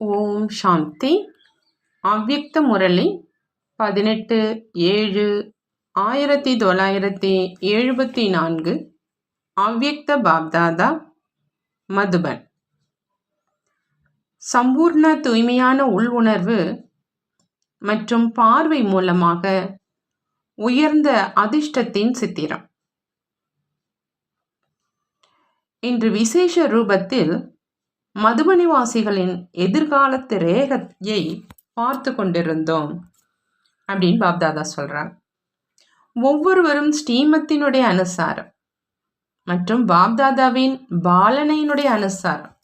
ஓம் சாந்தி. அவ்யக்த முரளி பதினெட்டு ஏழு ஆயிரத்தி தொள்ளாயிரத்தி எழுபத்தி நான்கு. அவ்யக்த பாப்தாதா மதுபன். சம்பூர்ண தூய்மையான உள் உணர்வு மற்றும் பார்வை மூலமாக உயர்ந்த அதிர்ஷ்டத்தின் சித்திரம். இன்று விசேஷ ரூபத்தில் மதுபனிவாசிகளின் எதிர்காலத்து ரேகையை பார்த்து கொண்டிருந்தோம் அப்படின்னு பாப்தாதா சொல்கிறார் ஒவ்வொருவரும் ஸ்ரீமத்தினுடைய அனுசாரம் மற்றும் பாப்தாதாவின் பாலனையினுடைய அனுசாரம்.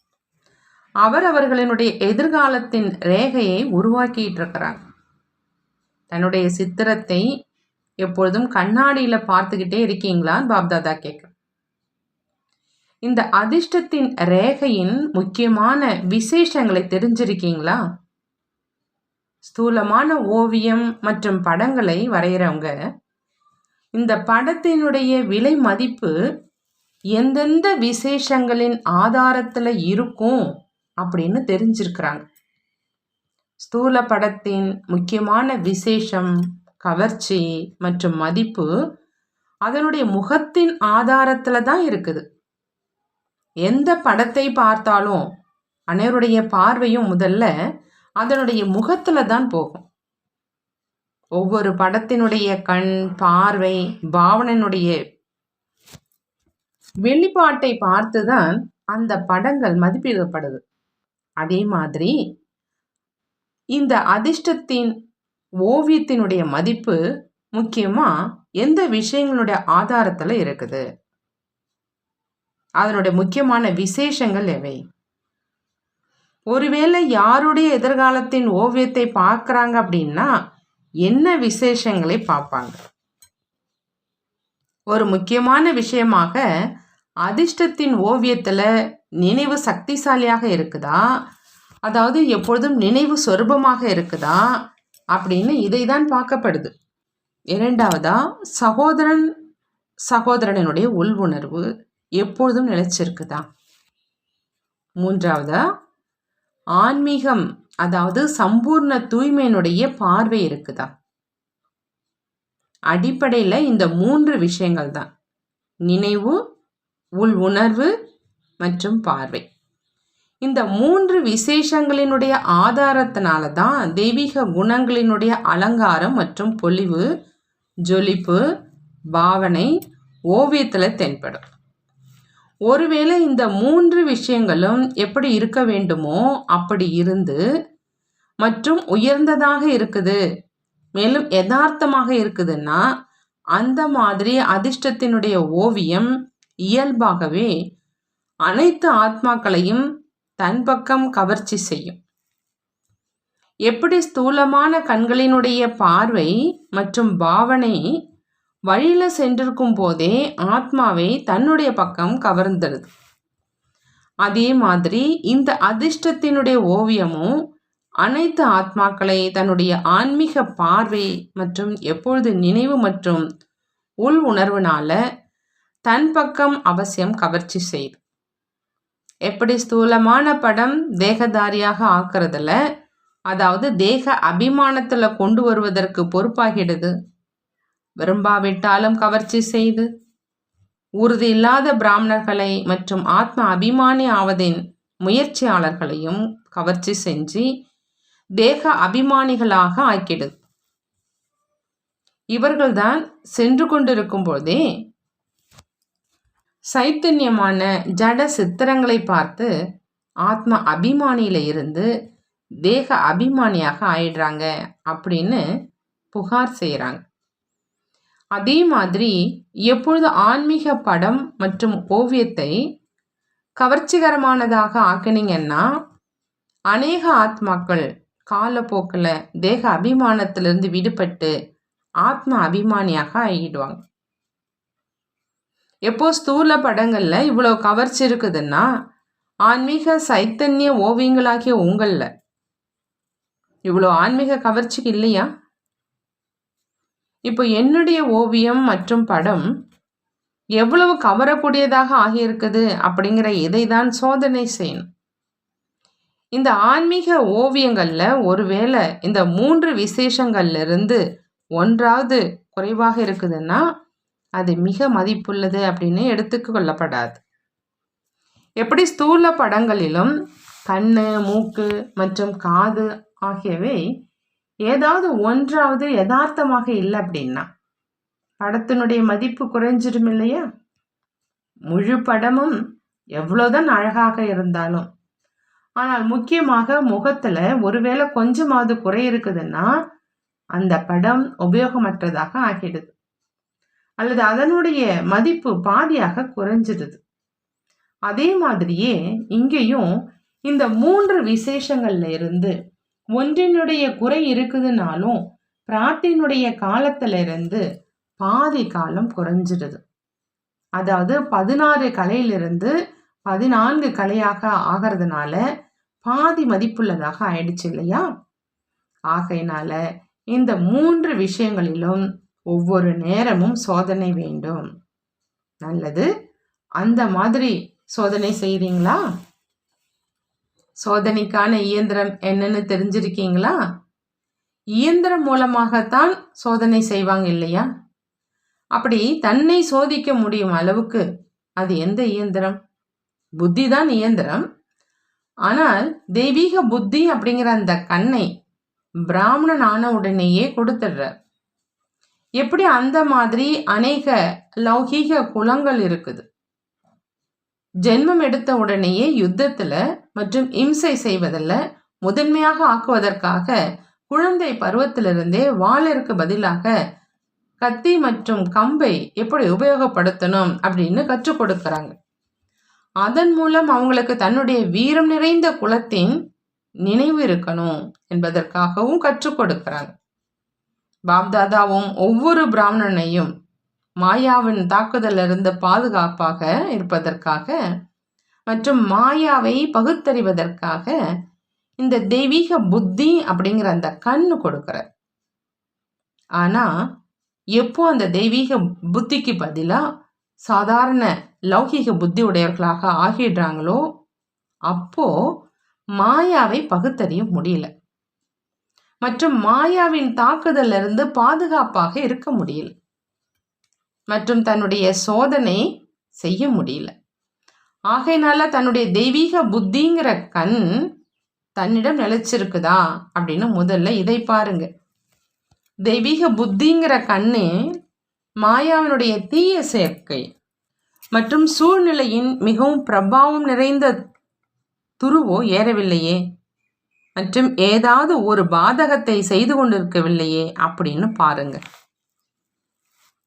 அவர் அவர்களினுடைய எதிர்காலத்தின் ரேகையை உருவாக்கிட்டு இருக்கிறாங்க தன்னுடைய சித்திரத்தை எப்பொழுதும் கண்ணாடியில் பார்த்துக்கிட்டே இருக்கீங்களான்னு பாப்தாதா கேட்குறேன் இந்த அதிர்ஷ்டத்தின் ரேகையின் முக்கியமான விசேஷங்களை தெரிஞ்சிருக்கீங்களா? ஸ்தூலமான ஓவியம் மற்றும் படங்களை வரைகிறவங்க இந்த படத்தினுடைய விலை மதிப்பு எந்தெந்த விசேஷங்களின் ஆதாரத்தில் இருக்கும் அப்படின்னு தெரிஞ்சிருக்கிறாங்க. ஸ்தூல படத்தின் முக்கியமான விசேஷம் கவர்ச்சி மற்றும் மதிப்பு அதனுடைய முகத்தின் ஆதாரத்தில் தான் இருக்குது. எந்த படத்தை பார்த்தாலும் அனைவருடைய பார்வையும் முதல்ல அதனுடைய முகத்தில் தான் போகும். ஒவ்வொரு படத்தினுடைய கண் பார்வை பாவனனுடைய வெளிப்பாட்டை பார்த்து தான் அந்த படங்கள் மதிப்பிடப்படுது. அதே மாதிரி இந்த அதிர்ஷ்டத்தின் ஓவியத்தினுடைய மதிப்பு முக்கியமாக எந்த விஷயங்களுடைய ஆதாரத்தில் இருக்குது? அதனுடைய முக்கியமான விசேஷங்கள் எவை? ஒருவேளை யாருடைய எதிர்காலத்தின் ஓவியத்தை பார்க்குறாங்க அப்படின்னா என்ன விசேஷங்களை பார்ப்பாங்க? ஒரு முக்கியமான விஷயமாக அதிர்ஷ்டத்தின் ஓவியத்தில் நினைவு சக்திசாலியாக இருக்குதா? அதாவது எப்பொழுதும் நினைவு சொரூபமாக இருக்குதா? அப்படின்னு இதை தான் பார்க்கப்படுது. இரண்டாவதா சகோதரன் சகோதரனுடைய உள் உணர்வு எப்பொழுதும் நிலைச்சிருக்குதா? மூன்றாவதா ஆன்மீகம் அதாவது சம்பூர்ண தூய்மையினுடைய பார்வை இருக்குதா? அடிப்படையில் இந்த மூன்று விஷயங்கள் தான். நினைவு உள் உணர்வு மற்றும் பார்வை. இந்த மூன்று விசேஷங்களினுடைய ஆதாரத்தினால தான் தெய்வீக குணங்களினுடைய அலங்காரம் மற்றும் பொலிவு ஜொலிப்பு பாவனை ஓவியத்தில் தென்படும். ஒருவேளை இந்த மூன்று விஷயங்களும் எப்படி இருக்க வேண்டுமோ அப்படி இருந்து மற்றும் உயர்ந்ததாக இருக்குது மேலும் யதார்த்தமாக இருக்குதுன்னா அந்த மாதிரி அதிர்ஷ்டத்தினுடைய ஓவியம் இயல்பாகவே அனைத்து ஆத்மாக்களையும் தன் பக்கம் கவர்ச்சி செய்யும். எப்படி ஸ்தூலமான கண்களினுடைய பார்வை மற்றும் பாவனை வழியில் சென்றிருக்கும் போதே ஆத்மாவை தன்னுடைய பக்கம் கவர்ந்துடுது அதே மாதிரி இந்த அதிர்ஷ்டத்தினுடைய ஓவியமும் அனைத்து ஆத்மாக்களை தன்னுடைய ஆன்மீக பார்வை மற்றும் எப்பொழுது நினைவு மற்றும் உள் உணர்வுனால தன் பக்கம் அவசியம் கவர்ச்சி செய்து. எப்படி ஸ்தூலமான படம் தேகதாரியாக ஆக்குறதுல? அதாவது தேக அபிமானத்தில் கொண்டு வருவதற்கு பொறுப்பாகிடுது. விரும்பாவிட்டாலும் கவர்ச்சி செய்து உறுதி இல்லாத பிராமணர்களை மற்றும் ஆத்ம அபிமானி ஆவதின் முயற்சியாளர்களையும் கவர்ச்சி செஞ்சு தேக அபிமானிகளாக ஆக்கிடுது இவர்கள்தான் சென்று கொண்டிருக்கும் போதே சைத்தன்யமான ஜட சித்திரங்களை பார்த்து ஆத்ம அபிமானியில இருந்து தேக அபிமானியாக ஆயிடுறாங்க அப்படின்னு புகார் செய்கிறாங்க அதே மாதிரி எப்பொழுது ஆன்மீக படம் மற்றும் ஓவியத்தை கவர்ச்சிகரமானதாக ஆக்கினீங்கன்னா அநேக ஆத்மாக்கள் காலப்போக்கில் தேக அபிமானத்திலிருந்து விடுபட்டு ஆத்ம அபிமானியாக ஆகிடுவாங்க. எப்போ ஸ்தூல படங்களில் இவ்வளோ கவர்ச்சி இருக்குதுன்னா ஆன்மீக சைத்தன்ய ஓவியங்களாகிய உங்களில். இவ்வளோ ஆன்மீக கவர்ச்சிக்கு இல்லையா? இப்போ என்னுடைய ஓவியம் மற்றும் படம் எவ்வளவு கவரக்கூடியதாக ஆகியிருக்குது அப்படிங்கிற இதை தான் சோதனை செய்யணும். இந்த ஆன்மீக ஓவியங்களில் ஒருவேளை இந்த மூன்று விசேஷங்கள்ல இருந்து ஒன்றாவது குறைவாக இருக்குதுன்னா அது மிக மதிப்புள்ளது அப்படின்னு எடுத்துக்கு கொள்ளப்படாது. எப்படி ஸ்தூல படங்களிலும் கண்ணு மூக்கு மற்றும் காது ஆகியவை ஏதாவது ஒன்றாவது யதார்த்தமாக இல்லை அப்படின்னா படத்தினுடைய மதிப்பு குறைஞ்சிடும் இல்லையா? முழு படமும் எவ்வளோதான் அழகாக இருந்தாலும். ஆனால் முக்கியமாக முகத்தில் ஒருவேளை கொஞ்சமாவது குறை இருக்குதுன்னா அந்த படம் உபயோகமற்றதாக ஆகிடுது. அல்லது அதனுடைய மதிப்பு பாதியாக குறைஞ்சிடுது. அதே மாதிரியே இங்கேயும் இந்த மூன்று விசேஷங்கள்ல இருந்து ஒன்றினுடைய குறை இருக்குதுனாலும் பிராட்டினுடைய காலத்திலிருந்து பாதி காலம் குறைஞ்சிடுது. அதாவது பதினாறு கலையிலிருந்து பதினான்கு கலையாக ஆகிறதுனால பாதி மதிப்புள்ளதாக ஆயிடுச்சு இல்லையா? ஆகையினால இந்த மூன்று விஷயங்களிலும் ஒவ்வொரு நேரமும் சோதனை வேண்டும். நல்லது. அந்த மாதிரி சோதனை செய்கிறீங்களா சோதனைக்கான இயந்திரம் என்னன்னு தெரிஞ்சிருக்கீங்களா? இயந்திரம் மூலமாகத்தான் சோதனை செய்வாங்க இல்லையா? அப்படி தன்னை சோதிக்க முடியும் அளவுக்கு அது எந்த இயந்திரம்? புத்தி தான் இயந்திரம். ஆனால் தெய்வீக புத்தி அப்படிங்கிற அந்த கண்ணை பிராமணன் ஆன உடனேயே கொடுத்துடுறார். எப்படி அந்த மாதிரி அநேக லௌகீக குலங்கள் இருக்குது. ஜென்மம் எடுத்த உடனேயே யுத்தத்தில் மற்றும் இம்சை செய்வதில் முதன்மையாக ஆக்குவதற்காக குழந்தை பருவத்திலிருந்தே வாளிற்கு பதிலாக கத்தி மற்றும் கம்பை எப்படி உபயோகப்படுத்தணும் அப்படின்னு கற்றுக் கொடுக்குறாங்க. அதன் மூலம் அவங்களுக்கு தன்னுடைய வீரம் நிறைந்த குலத்தின் நினைவு இருக்கணும் என்பதற்காகவும் கற்றுக் கொடுக்கிறாங்க. பாப்தாதாவும் ஒவ்வொரு பிராமணனையும் மாயாவின் தாக்குதலிருந்து பாதுகாப்பாக இருப்பதற்காக மற்றும் மாயாவை பகுத்தறிவதற்காக இந்த தெய்வீக புத்தி அப்படிங்கிற அந்த கண்ணு கொடுக்கிறார். ஆனா எப்போ அந்த தெய்வீக புத்திக்கு பதிலாக சாதாரண லௌகிக புத்தி உடையவர்களாக ஆகிடுறாங்களோ அப்போ மாயாவை பகுத்தறிய முடியல. மற்றும் மாயாவின் தாக்குதலிருந்து பாதுகாப்பாக இருக்க முடியல. மற்றும் தன்னுடைய சோதனை செய்ய முடியல. ஆகையினால தன்னுடைய தெய்வீக புத்திங்கிற கண் தன்னிடம் நிலைச்சிருக்குதா? அப்படின்னு முதல்ல இதை பாருங்க. தெய்வீக புத்திங்கிற கண்ணு மாயாவினுடைய தீய சேர்க்கை மற்றும் சூழ்நிலையின் மிகவும் பிரபாவம் நிறைந்த துருவோ ஏறவில்லையே மற்றும் ஏதாவது ஒரு பாதகத்தை செய்து கொண்டிருக்கவில்லையே அப்படின்னு பாருங்க.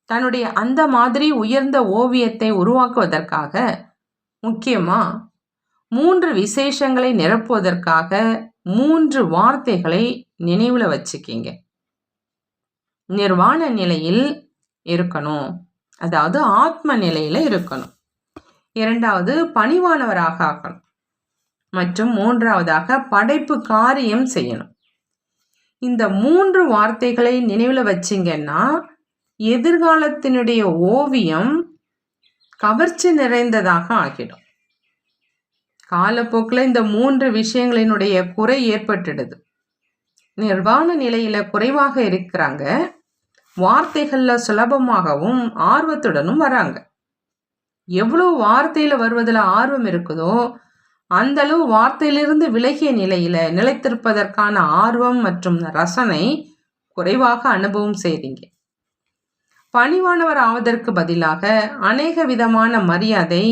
தன்னுடைய அந்த மாதிரி உயர்ந்த ஓவியத்தை உருவாக்குவதற்காக முக்கியமா? மூன்று விசேஷங்களை நிரப்புவதற்காக மூன்று வார்த்தைகளை நினைவுல வச்சுக்கிங்க. நிர்வாண நிலையில் இருக்கணும். அதாவது ஆத்ம நிலையில இருக்கணும். இரண்டாவது பணிவானவராக ஆகணும். மற்றும் மூன்றாவதாக படைப்பு காரியம் செய்யணும். இந்த மூன்று வார்த்தைகளை நினைவில் வச்சிங்கன்னா எதிர்காலத்தினுடைய ஓவியம் கவர்ச்சி நிறைந்ததாக ஆகிடும். காலப்போக்கில் இந்த மூன்று விஷயங்களினுடைய குறை ஏற்பட்டுடுது. நிர்வாண நிலையில குறைவாக இருக்கிறாங்க. வார்த்தைகள்ல சுலபமாகவும் ஆர்வத்துடனும் வராங்க. எவ்வளோ வார்த்தையில வருவதில் ஆர்வம் இருக்குதோ அந்த அளவு வார்த்தையிலிருந்து விலகிய நிலையில நிலைத்திருப்பதற்கான ஆர்வம் மற்றும் ரசனை குறைவாக அனுபவம் செய்றீங்க பணிவானவர் ஆவதற்கு பதிலாக அநேக விதமான மரியாதை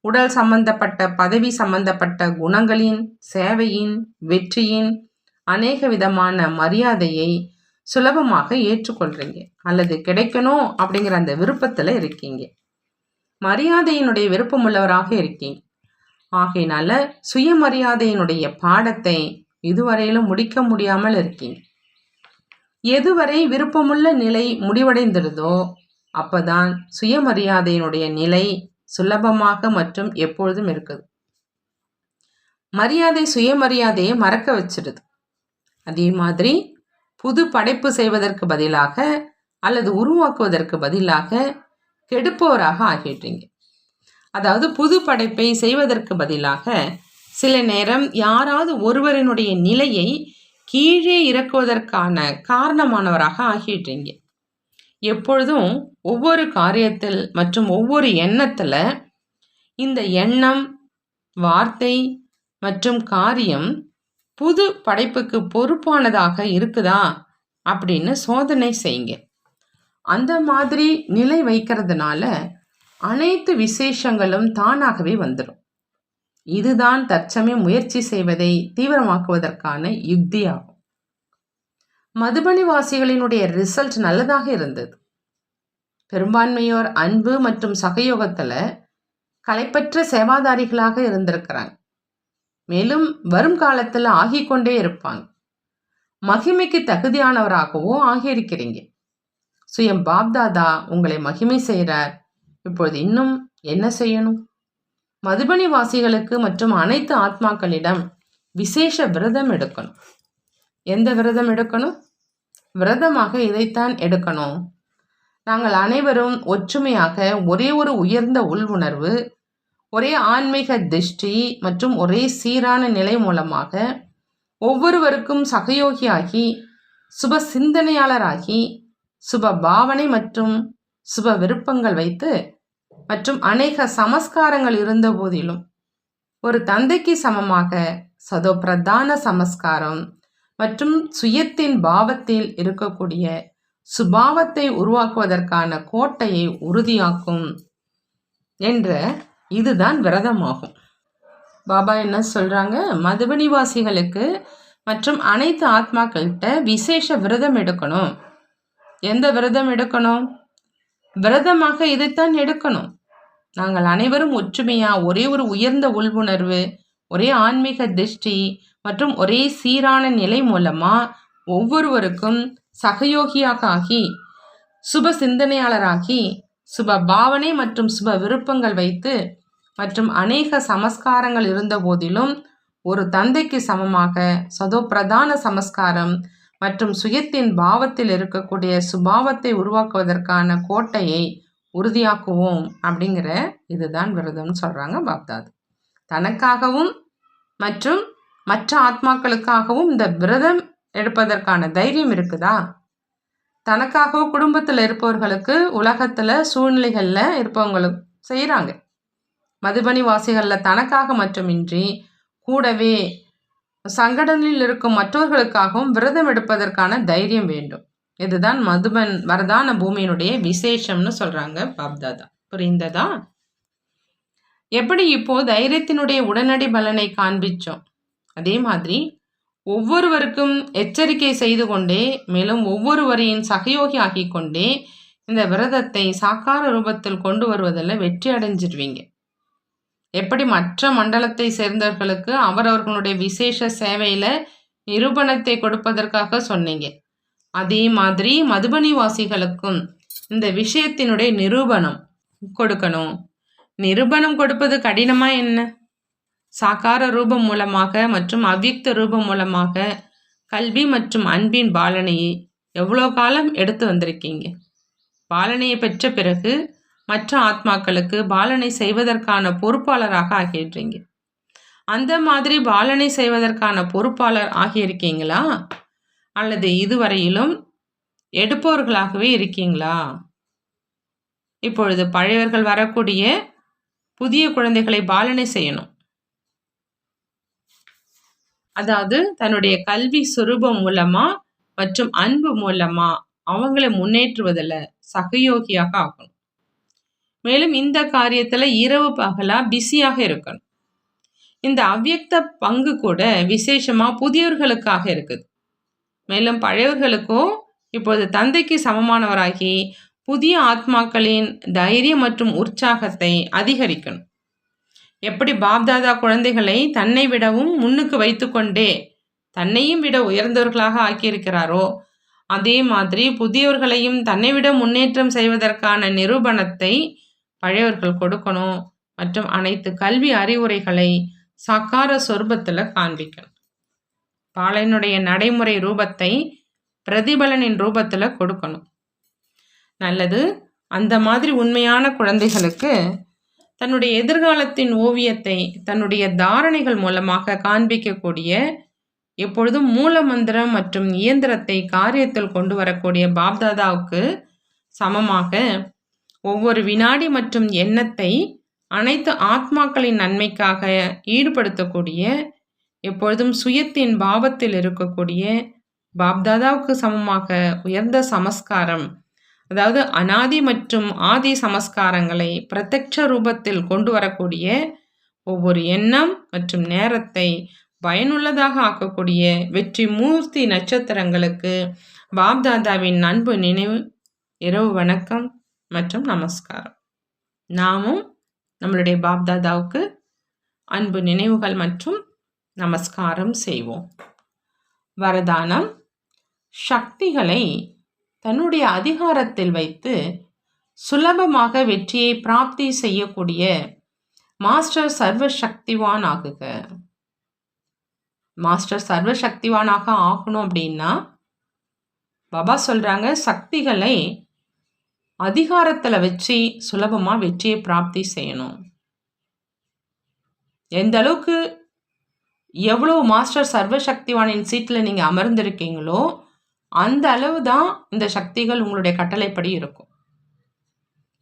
உடல் சம்பந்தப்பட்ட பதவி சம்பந்தப்பட்ட குணங்களின் சேவையின் வெற்றியின் அநேக விதமான மரியாதையை சுலபமாக ஏற்றுக்கொள்றீங்க. அல்லது கிடைக்கணும் அப்படிங்கிற அந்த விருப்பத்தில் இருக்கீங்க. மரியாதையினுடைய விருப்பமுள்ளவராக இருக்கீங்க. ஆகையினால சுயமரியாதையினுடைய பாடத்தை இதுவரையிலும் முடிக்க முடியாமல் இருக்கீங்க. எதுவரை விருப்பமுள்ள நிலை முடிவடைந்திருதோ அப்பதான் சுயமரியாதையினுடைய நிலை சுலபமாக மற்றும் எப்பொழுதும் இருக்குது. மரியாதை சுயமரியாதையை மறக்க வச்சிடுது அதே மாதிரி புது படைப்பு செய்வதற்கு பதிலாக அல்லது உருவாக்குவதற்கு பதிலாக கெடுப்பவராக ஆகிடுறீங்க அதாவது புது படைப்பை செய்வதற்கு பதிலாக சில நேரம் யாராவது ஒருவரினுடைய நிலையை கீழே இறக்குவதற்கான காரணமானவராக ஆகிடுறீங்க எப்பொழுதும் ஒவ்வொரு காரியத்தில் மற்றும் ஒவ்வொரு எண்ணத்தில் இந்த எண்ணம் வார்த்தை மற்றும் காரியம் புது படைப்புக்கு பொறுப்பானதாக இருக்குதா அப்படின்னு சோதனை செய்யுங்க. அந்த மாதிரி நிலை வைக்கிறதுனால அனைத்து விசேஷங்களும் தானாகவே வந்துடும் இதுதான் தற்சமயம் முயற்சி செய்வதை தீவிரமாக்குவதற்கான யுக்தியாகும். மதுபனிவாசிகளினுடைய ரிசல்ட் நல்லதாக இருந்தது. பெரும்பான்மையோர் அன்பு மற்றும் சகயோகத்தில் களைப்பற்ற சேவாதாரிகளாக இருந்திருக்கிறாங்க. மேலும் வரும் காலத்தில் ஆகிக்கொண்டே இருப்பாங்க. மகிமைக்கு தகுதியானவராகவும் ஆகியிருக்கிறீங்க. சுயம் பாப்தாதா உங்களை மகிமை செய்கிறார் இப்பொழுது இன்னும் என்ன செய்யணும்? மதுபனி வாசிகளுக்கு மற்றும் அனைத்து ஆத்மாக்களிடம் விசேஷ விரதம் எடுக்கணும். எந்த விரதம் எடுக்கணும்? விரதமாக இதைத்தான் எடுக்கணும். நாங்கள் அனைவரும் ஒற்றுமையாக ஒரே ஒரு உயர்ந்த உள்வுணர்வு ஒரே ஆன்மீக திருஷ்டி மற்றும் ஒரே சீரான நிலை மூலமாக ஒவ்வொருவருக்கும் சகயோகியாகி சுப சிந்தனையாளராகி சுப பாவனை மற்றும் சுப விருப்பங்கள் வைத்து மற்றும் அநேக சமஸ்காரங்கள் இருந்த போதிலும் ஒரு தந்தைக்கு சமமாக சதோ பிரதான சமஸ்காரம் மற்றும் சுயத்தின் பாவத்தில் இருக்கக்கூடிய சுபாவத்தை உருவாக்குவதற்கான கோட்டையை உறுதியாக்கும் என்ற இதுதான் விரதமாகும். பாபா என்ன சொல்கிறாங்க மதுபனிவாசிகளுக்கு மற்றும் அனைத்து ஆத்மாக்கள்கிட்ட விசேஷ விரதம் எடுக்கணும். எந்த விரதம் எடுக்கணும்? விரதமாக இதைத்தான் எடுக்கணும். நாங்கள் அனைவரும் ஒற்றுமையாக ஒரே ஒரு உயர்ந்த உள்வுணர்வு ஒரே ஆன்மீக திருஷ்டி மற்றும் ஒரே சீரான நிலை மூலமாக ஒவ்வொருவருக்கும் சகயோகியாக ஆகி சுப சிந்தனையாளராகி சுப பாவனை மற்றும் சுப விருப்பங்கள் வைத்து மற்றும் அநேக சமஸ்காரங்கள் இருந்த போதிலும் ஒரு தந்தைக்கு சமமாக சதோ பிரதான சமஸ்காரம் மற்றும் சுயத்தின் பாவத்தில் இருக்கக்கூடிய சுபாவத்தை உருவாக்குவதற்கான கோட்டையை உறுதியாக்குவோம் அப்படிங்கிற இதுதான் விரதம்னு சொல்கிறாங்க பாப்தாது. தனக்காகவும் மற்றும் மற்ற ஆத்மாக்களுக்காகவும் இந்த விரதம் எடுப்பதற்கான தைரியம் இருக்குதா? தனக்காகவும் குடும்பத்தில் இருப்பவர்களுக்கு உலகத்தில் சூழ்நிலைகளில் இருப்பவங்களுக்கு செய்கிறாங்க மதுபனி வாசிகளில் தனக்காக மட்டுமின்றி கூடவே சங்கடனில் இருக்கும் மற்றவர்களுக்காகவும் விரதம் எடுப்பதற்கான தைரியம் வேண்டும். இதுதான் மதுபன் வரதான பூமியினுடைய விசேஷம்னு சொல்கிறாங்க பாப்தாதா. புரிந்ததா? எப்படி இப்போ தைரியத்தினுடைய உடனடி பலனை காண்பிச்சோம்? அதே மாதிரி ஒவ்வொருவருக்கும் எச்சரிக்கை செய்து கொண்டே மேலும் ஒவ்வொருவரையும் சகயோகி ஆகி கொண்டே இந்த விரதத்தை சாக்கார ரூபத்தில் கொண்டு வருவதில் வெற்றி அடைஞ்சிருவீங்க. எப்படி மற்ற மண்டலத்தை சேர்ந்தவர்களுக்கு அவரவர்களுடைய விசேஷ சேவையில் நிரூபணத்தை கொடுப்பதற்காக சொன்னீங்க. அதே மாதிரி மதுபனி வாசிகளுக்கும் இந்த விஷயத்தினுடைய நிரூபணம் கொடுக்கணும். நிரூபணம் கொடுப்பது கடினமா என்ன? சாக்கார ரூபம் மூலமாக மற்றும் அவ்வியக்த ரூபம் மூலமாக கல்வி மற்றும் அன்பின் பாலனையை எவ்வளோ காலம் எடுத்து வந்திருக்கீங்க? பாலனையை பெற்ற பிறகு மற்ற ஆத்மாக்களுக்கு பாலனை செய்வதற்கான பொறுப்பாளராக ஆகிடுறீங்க அந்த மாதிரி பாலனை செய்வதற்கான பொறுப்பாளர் ஆகியிருக்கீங்களா? அல்லது இதுவரையிலும் எடுப்பவர்களாகவே இருக்கீங்களா? இப்பொழுது பழையவர்கள் வரக்கூடிய புதிய குழந்தைகளை பாலனை செய்யணும். அதாவது தன்னுடைய கல்வி சுரூபம் மூலமா மற்றும் அன்பு மூலமா அவங்களை முன்னேற்றுவதில் சகயோகியாக ஆகணும். மேலும் இந்த காரியத்தில் இரவு பகலாக பிஸியாக இருக்கணும். இந்த அவ்வியக்த பங்கு கூட விசேஷமாக புதியவர்களுக்காக இருக்குது. மேலும் பழையவர்களுக்கும் இப்போது தந்தைக்கு சமமானவராகி புதிய ஆத்மாக்களின் தைரியம் மற்றும் உற்சாகத்தை அதிகரிக்கணும். எப்படி பாப்தாதா குழந்தைகளை தன்னை விடவும் முன்னுக்கு வைத்துக்கொண்டே தன்னையும் விட உயர்ந்தவர்களாக ஆக்கியிருக்கிறாரோ அதே மாதிரி புதியவர்களையும் தன்னை விட முன்னேற்றம் செய்வதற்கான நிரூபணத்தை பழையவர்கள் கொடுக்கணும் மற்றும் அனைத்து கல்வி அறிவுரைகளை சக்கார சொர்பத்தில் காண்பிக்கணும். பாலனுடைய நடைமுறை ரூபத்தை பிரதிபலனின் ரூபத்தில் கொடுக்கணும். நல்லது அந்த மாதிரி உண்மையான குழந்தைகளுக்கு தன்னுடைய எதிர்காலத்தின் ஓவியத்தை தன்னுடைய தாரணைகள் மூலமாக காண்பிக்கக்கூடிய எப்பொழுதும் மூலமந்திரம் மற்றும் இயந்திரத்தை காரியத்தில் கொண்டு வரக்கூடிய பாப்தாதாவுக்கு சமமாக ஒவ்வொரு வினாடி மற்றும் எண்ணத்தை அனைத்து ஆத்மாக்களின் நன்மைக்காக ஈடுபடுத்தக்கூடிய எப்பொழுதும் சுயத்தின் பாவத்தில் இருக்கக்கூடிய பாப்தாதாவுக்கு சமமாக உயர்ந்த சமஸ்காரம் அதாவது அனாதி மற்றும் ஆதி சமஸ்காரங்களை பிரத்யட்ச ரூபத்தில் கொண்டு வரக்கூடிய ஒவ்வொரு எண்ணம் மற்றும் நேரத்தை பயனுள்ளதாக ஆக்கக்கூடிய வெற்றி மூர்த்தி நட்சத்திரங்களுக்கு பாப்தாதாவின் அன்பு நினைவு. இரவு வணக்கம். மற்றும் நமஸ்காரம். நாமும் நம்மளுடைய பாப்தாதாவுக்கு அன்பு நினைவுகள் மற்றும் நமஸ்காரம் செய்வோம். வரதானம். சக்திகளை தன்னுடைய அதிகாரத்தில் வைத்து சுலபமாக வெற்றியை பிராப்தி செய்யக்கூடிய மாஸ்டர் சர்வ சக்திவான் ஆகுக மாஸ்டர் சர்வ சக்திவானாக ஆகணும் அப்படின்னா பாபா சொல்கிறாங்க சக்திகளை அதிகாரத்தில் வச்சு சுலபமாக வெற்றியை பிராப்தி செய்யணும். எந்த அளவுக்கு எவ்வளோ மாஸ்டர் சர்வ சக்திவானின் சீட்டில் நீங்கள் அமர்ந்திருக்கீங்களோ அந்த அளவு தான் இந்த சக்திகள் உங்களுடைய கட்டளைப்படி இருக்கும்.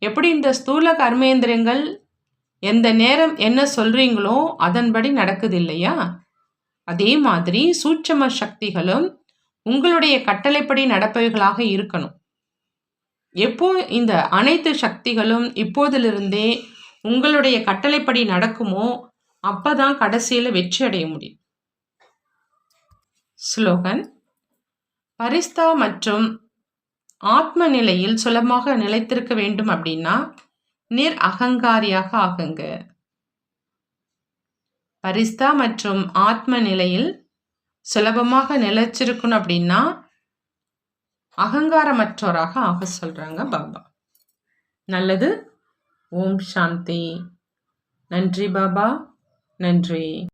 எப்படி இந்த ஸ்தூல கர்மேந்திரங்கள் எந்த நேரம் என்ன சொல்கிறீங்களோ அதன்படி நடக்குது இல்லையா? அதே மாதிரி சூட்சம சக்திகளும் உங்களுடைய கட்டளைப்படி நடப்பவைகளாக இருக்கணும். எப்போ இந்த அனைத்து சக்திகளும் இப்போதிலிருந்தே உங்களுடைய கட்டளைப்படி நடக்குமோ அப்பதான் கடைசியில் வெற்றி அடைய முடியும். ஸ்லோகன் பரிஸ்தா மற்றும் ஆத்ம நிலையில் சுலமாக நிலைத்திருக்க வேண்டும் அப்படின்னா நிர் அகங்காரியாக ஆகுங்க. பரிஸ்தா மற்றும் ஆத்ம நிலையில் சுலபமாக நிலைச்சிருக்கணும் அப்படின்னா அகங்காரமற்றோராக ஆக சொல்றாங்க பாபா. நல்லது. ஓம் சாந்தி. நன்றி பாபா. நன்றி.